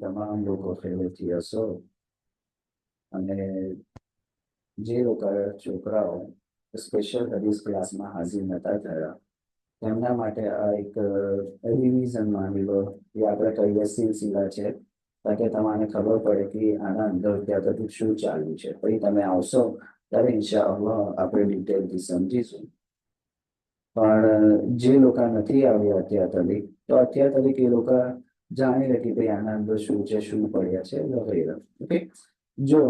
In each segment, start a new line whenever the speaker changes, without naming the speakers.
તમામ લોકો પહેલેથી હશો અને જે લોકો, છોકરાઓ સ્પેશિયલ હદીસ ક્લાસમાં હાજર નતા થયા, તેમના માટે આ એક રિવિઝન માની કે આપણે કહીએ સિલસિલા છે, તાકે તમારે ખબર પડે કે આના અંદર ત્યાં બધું શું ચાલ્યું છે. પછી તમે આવશો, ત્યારે ઇન્શા આપણે ડિટેલથી સમજીશું. પણ, જે લોકો નથી આવ્યા અત્યાર તરીક તો અત્યાર તરીક એ લોકો જાણી લે કે ભાઈ આના અંદર શું છે, શું પડ્યા છે, વગેરે. ઓકે? જો,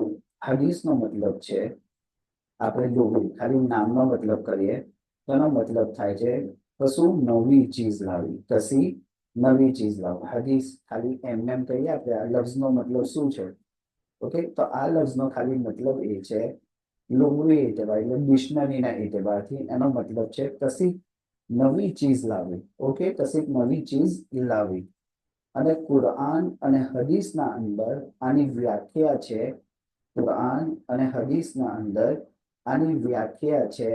હદીસનો મતલબ છે, આપણે જોવું ખાલી નામનો મતલબ કરીએ, તેનો મતલબ થાય છે, કશું નવી ચીજ લાવી કશી નવી ચીજ લાવો હદીસ ખાલી એમ એમ કહીએ, આપણે આ લફ્ઝનો મતલબ શું છે? ઓકે? તો આ લફ્ઝનો ખાલી મતલબ એ છે લુગવી એતબાર એટલે ડિક્શનરીના એતબારથી એનો મતલબ છે કશીક નવી ચીજ લાવી ઓકે? કશીક નવી ચીજ લાવી અને કુરઆન અને હદીસના અંદર આની વ્યાખ્યા છે, કુરાન અને હદીસના અંદર આની વ્યાખ્યા છે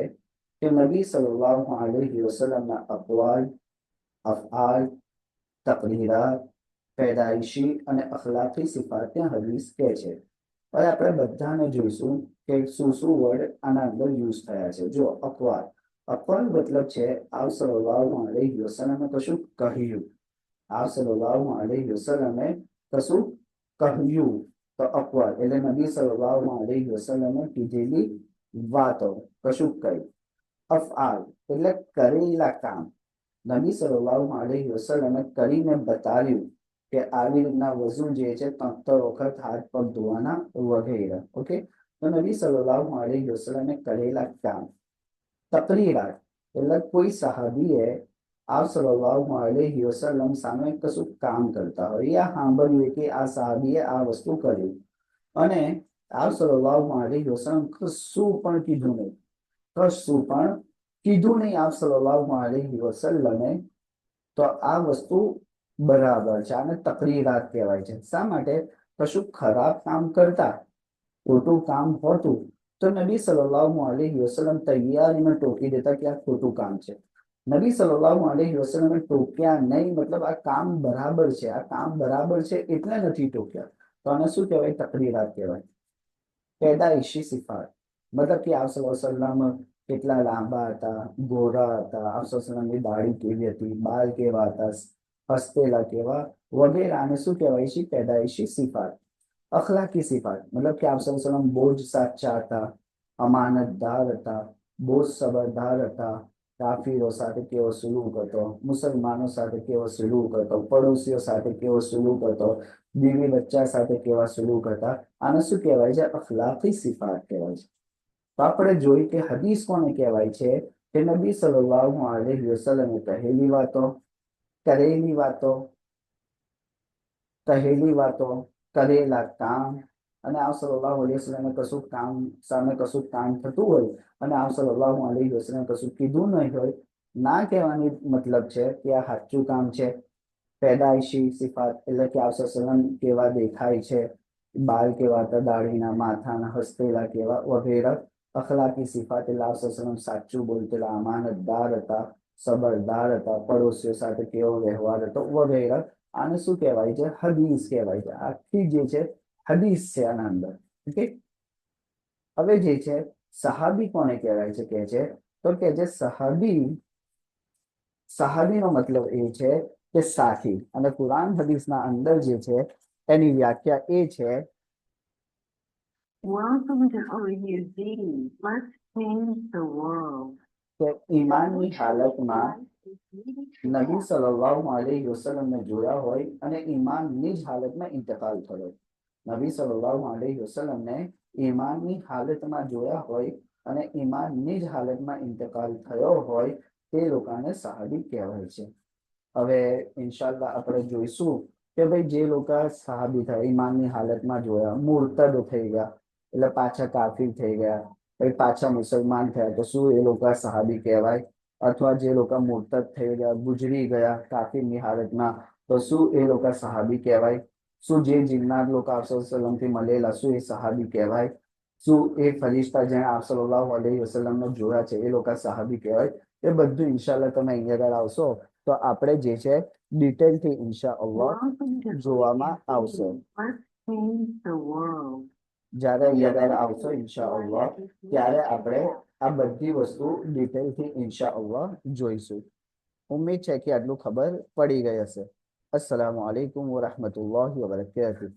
કે નબી સલ્લાહ અલહી વસલમના અકવાલ, અફઆલ તકરીરાત પેદાઈશી અને અખલાકી સિફાતને હદીસ કહે છે. હવે આપણે બધાને જોઈશું કે શું શું વર્ડ આના અંદર યુઝ થયા છે. જો અકવાલ અકવાલ મતલબ છે આવ સલ્લલ્લાહુ અલૈહિ વસલ્લમે કશું કહ્યું. આવ સલ્લલ્લાહુ અલૈહિ વસલ્લમે કશું કહ્યું. તો અકવાલ એટલે નબી સલ્લલ્લાહુ અલૈહિ વસલ્લમે કીધેલી વાતો કશું કહ્યું. અફઆલ એટલે કરેલા કામ. નબી સલ્લલ્લાહુ અલૈહિ વસલ્લમે કરીને બતાવ્યું. કે આવી રીતના વઝુ જે છે ત્રણ વખત હાથ પગ ધોવાના વગેરે. ઓકે? તો નબી સલ્લલ્લાહુ અલૈહિ વસલ્લમે કરેલા કામ. તકરીરાત એટલે કોઈ સહાબીએ આપ સલ્લલ્લાહુ અલૈહિ વસલ્લમ સામે કશું કામ કરતા હોય. યા સાંભળ્યું કે આ સાહાબીએ આ વસ્તુ કર્યું અને આપ સલ્લલ્લાહુ અલૈહિ વસલ્લમ કશું પણ કીધું નહીં. કશું પણ કીધું નહીં. આપ સલ્લલ્લાહુ અલૈહિ વસલ્લમે તો આ વસ્તુ બરાબર છે. આને તકરીરાત કહેવાય છે. શા માટે? કશું ખરાબ કામ કરતા, ખોટું કામ હોતું, તો નબી સલ્લલ્લાહુ અલૈહિ વસલમ તૈયારીમાં ટોકી દેતા કે આ ખોટું કામ છે. નબી સલ્લલ્લાહુ અલૈહિ વસલ્લમે ટોક્યા નહીં, મતલબ આ કામ બરાબર છે. આ કામ બરાબર છે એટલે નથી ટોક્યા. તો આને શું કહેવાય? તકરીરાત કહેવાય. પેદાઈશી સિફાત. મતલબ કે આપ કેટલા લાંબા હતા, ગોરા હતા, આપ વસલ્લમની દાઢી કેવી હતી, બાલ કેવા હતા હસ્તેલા કેવા વગેરે આને શું કહેવાય છે પેદાઈશી સિફાત અખલાકી સિફાત મતલબ કે આપ વસલ્લમ બહુ જ સાચા હતા અમાનતદાર હતા બહુ જ સબરદાર હતા કાફીરો સાથે કેવો સુલુક હતો મુસલમાનો સાથે કેવો સુલુક હતો પડોશીઓ સાથે કેવો સુલુક હતો બીવી બચ્ચા સાથે કેવા સુલુક હતા આને શું કહેવાય છે અખલાકી સિફાત કહેવાય છે તો આપણે જોઈ કે હદીસ કોને કહેવાય છે કે નબી સલ્લાહુ અલૈહિ વસલ્લમે કહેલી વાતો કરેલી વાતો કહેલી વાતો કરેલા કામ. અને આ સલ્લલ્લાહુ અલૈહિ વસલ્લમે કશું કામ સામે કશું કામ થતું હોય અને આ સલ્લલ્લાહુ અલી વસલમે કશું કીધું નહીં હોય, ના કહેવાની મતલબ છે કે આ સાચું કામ છે. પેદાયશી સિફાત એટલે કે આ સલમ કેવા દેખાય છે, બાલ કેવા હતા દાઢીના માથાના હસ્તેલા કેવા વગેરે. અખલાકી સિફાત એટલે આ સલમ સાચું બોલતેલા, અમાનતદાર હતા. સબરદાર હતા પડોશીઓ સાથે કેવો વ્યવહાર હતો વગેરે. આને શું કહેવાય છે? હદીસ કહેવાય છે. આખી જે છે, હદીસ છે આના અંદર. ઓકે? હવે જે છે, સહાબી કોને કહેવાય છે? કે છે, તો કે જે સહાબી, સહાબીનો મતલબ એ છે કે સાથી. અને કુરાન હદીસના અંદર જે છે, એની વ્યાખ્યા એ છે,
Welcome to OUD. Let's change the world.
કે ઈમાનની હાલતમાં નબી સલ્લલ્લાહુ અલૈહિ જોયા હોય અને ઈમાનની જ હાલતમાં ઇન્તકાલ થયો. નબી સલ્લલ્લાહુ અલૈહિ ઈમાનની હાલતમાં જોયા હોય અને ઈમાનની જ હાલતમાં ઇન્તકાલ થયો હોય તે લોકોને સાહાબી કહેવાય છે. હવે ઇન્શાલ્લાહ આપણે જોઈશું કે ભાઈ જે લોકો સાહાબી થયા, ઈમાનની હાલતમાં જોયા, મુર્તદ થઈ ગયા, એટલે પાછા કાફી થઈ ગયા પછી પાછા મુસલમાન થયા તો શું એ લોકો સહાબી કહેવાય? અથવા જે લોકો મુર્તદ થઈ ગયા ગુજરી ગયા કાફીરની હાલતમાં તો શું એ લોકો સહાબી કહેવાય? શું જે જીવનાર લોકો આપસલમથી મળેલા શું એ સહાબી કહેવાય? શું એ ફરિશ્તા જેને આપસલાહુ અલૈહિ વસલ્લમને જોયા છે એ લોકો સહાબી કહેવાય? એ બધું ઇન્શાલ્લાહ તમે અહીંયા આગળ આવશો તો આપણે જે છે ડિટેલથી ઇન્શા અલ્લાહ જોવામાં. આવશે. જ્યારે યાદ આવશો ઇન્શા અલ્લાહ ત્યારે આપણે આ બધી વસ્તુ ડિટેલથી ઇન્શા અલ્લાહ જોઈશું. ઉમ્મીદ છે કે આટલું ખબર પડી ગઈ હશે. અસલામ અલૈકુમ વરહમતુલ્લાહ વબરકાતુહ.